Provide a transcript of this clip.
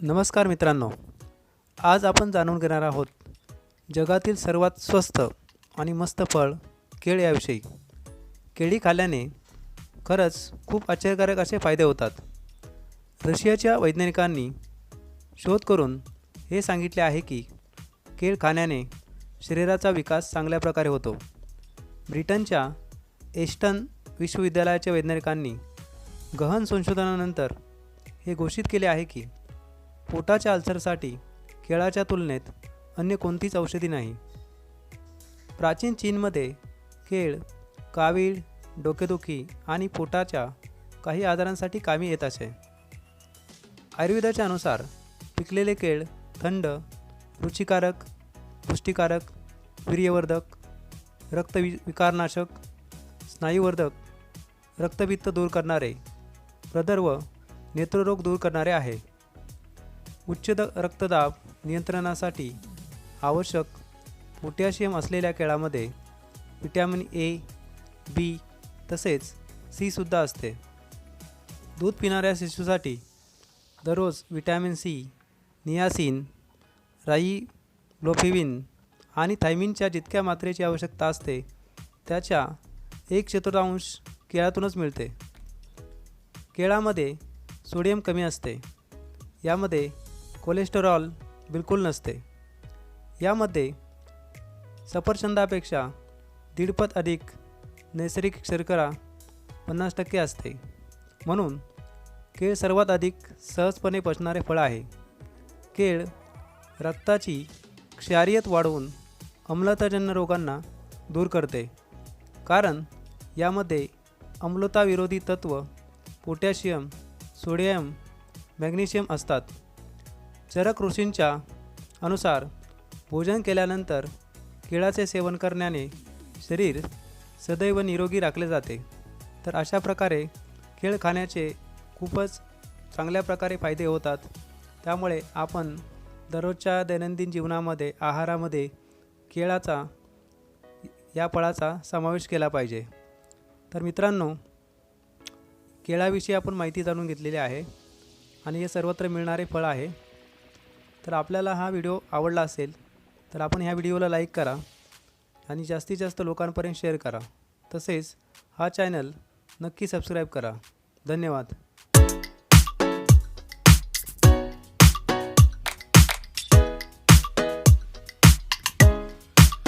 नमस्कार मित्रांनो. आज आपण जाणून घेणार आहोत जगातील सर्वात स्वस्त आणि मस्त फळ केळ याविषयी. केळी खाल्ल्याने खरंच खूप आश्चर्यकारक असे फायदे होतात. रशियाच्या वैज्ञानिकांनी शोध करून हे सांगितले आहे की केळ खाण्याने शरीराचा विकास चांगल्या प्रकारे होतो. ब्रिटनच्या एस्टन विश्वविद्यालयाच्या वैज्ञानिकांनी गहन संशोधनानंतर हे घोषित केले आहे की पोटाच्या अल्सरसाठी केळाच्या तुलनेत अन्य कोणतीच औषधी नाही. प्राचीन चीनमध्ये केळ कावीळ डोकेदुखी आणि पोटाच्या काही आजारांसाठी कामी येत असे. आयुर्वेदाच्या अनुसार पिकलेले केळ थंड रुचिकारक पुष्टिकारक वीर्यवर्धक रक्तवि विकारनाशक स्नायुवर्धक रक्तपित्त दूर करणारे प्रदर व नेत्ररोग दूर करणारे आहे. उच्च द रक्तदाब नियंत्रणासाठी आवश्यक पोटॅशियम असलेल्या केळामध्ये विटॅमिन ए बी तसेच सीसुद्धा असते. दूध पिणाऱ्या शिशूसाठी दररोज विटॅमिन सी नियासिन राई ग्लोफिविन आणि थायमिनच्या जितक्या मात्रेची आवश्यकता असते त्याच्या एक चतुर्थांश केळातूनच मिळते. केळामध्ये सोडियम कमी असते. यामध्ये कोलेस्टेरॉल बिलकुल नसते. यामध्ये सफरचंदापेक्षा दीडपत अधिक नैसर्गिक शर्करा पन्नास टक्के असते. म्हणून केळ सर्वात अधिक सहजपणे पचणारे फळ आहे. केळ रक्ताची क्षारियत वाढवून अम्लताजन्य रोगांना दूर करते. कारण यामध्ये अम्लताविरोधी तत्व पोटॅशियम सोडियम मॅग्नेशियम असतात. चरक ऋषींच्या अनुसार भोजन केल्यानंतर केळाचे सेवन करण्याने शरीर सदैव निरोगी राखले जाते. तर अशा प्रकारे केळ खाण्याचे खूपच चांगल्या प्रकारे फायदे होतात. त्यामुळे आपण दररोजच्या दैनंदिन जीवनामध्ये आहारामध्ये केळाचा या फळाचा समावेश केला पाहिजे. तर मित्रांनो केळाविषयी आपण माहिती जाणून घेतलेली आहे आणि हे सर्वत्र मिळणारे फळ आहे. तर आपल्याला हा व्हिडिओ आवडला असेल तर आपण ह्या व्हिडिओला लाईक करा आणि जास्तीत जास्त लोकांपर्यंत शेअर करा. तसेच हा चॅनल नक्की सबस्क्राईब करा. धन्यवाद.